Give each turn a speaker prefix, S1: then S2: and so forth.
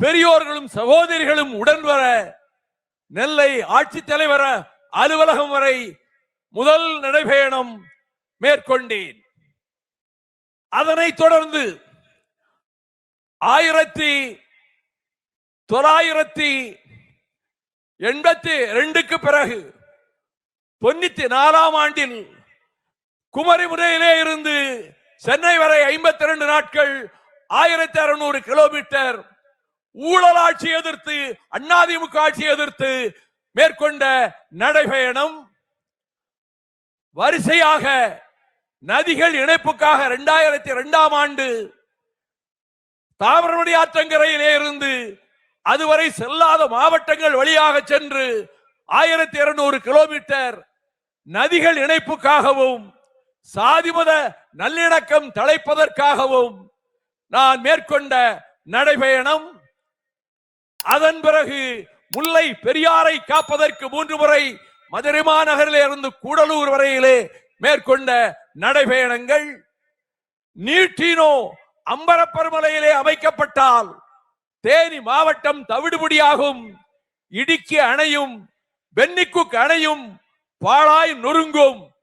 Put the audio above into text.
S1: பெரியோர்களும் சகோதரிகளும் உடன் வர நெல்லை ஆட்சித்தலைவர் அலுவலகம் வரை முதல் நடைபயணம் மேற்கொண்டேன். அதனைத் தொடர்ந்து ஆயிரத்தி தொள்ளாயிரத்தி எண்பத்தி ரெண்டுக்கு பிறகு தொண்ணூத்தி நாலாம் ஆண்டில் குமரிமுனையிலே இருந்து சென்னை வரை ஐம்பத்தி ரெண்டு நாட்கள் ஆயிரத்தி அறுநூறு கிலோமீட்டர் ஊழல் ஆட்சி எதிர்த்து அண்ணாதிமுக ஆட்சி எதிர்த்து மேற்கொண்ட நடைபயணம் வரிசையாக நதிகள் இணைப்புக்காக இரண்டாயிரத்தி இரண்டாம் ஆண்டு தாமிரபரணி ஆற்றங்கரையிலே இருந்து அதுவரை செல்லாத மாவட்டங்கள் வழியாக சென்று ஆயிரத்தி இருநூறு கிலோமீட்டர் நதிகள் இணைப்புக்காகவும் சாதிமத நல்லிணக்கம் தலைப்பதற்காகவும் நான் மேற்கொண்ட நடைபயணம் அதன் பிறகு முல்லை பெரியாரை காப்பதற்கு மூன்று முறை மதுரை மாநகரில் இருந்து கூடலூர் வரையிலே மேற்கொண்ட நடைபயணங்கள். நீட்டினோ அம்பரப்பருமலையிலே அமைக்கப்பட்டால் தேனி மாவட்டம் தவிடுபடியாகும். இடுக்கி அணையும் வெண்ணிக்குக் அணையும் பாழாய் நொறுங்கும்.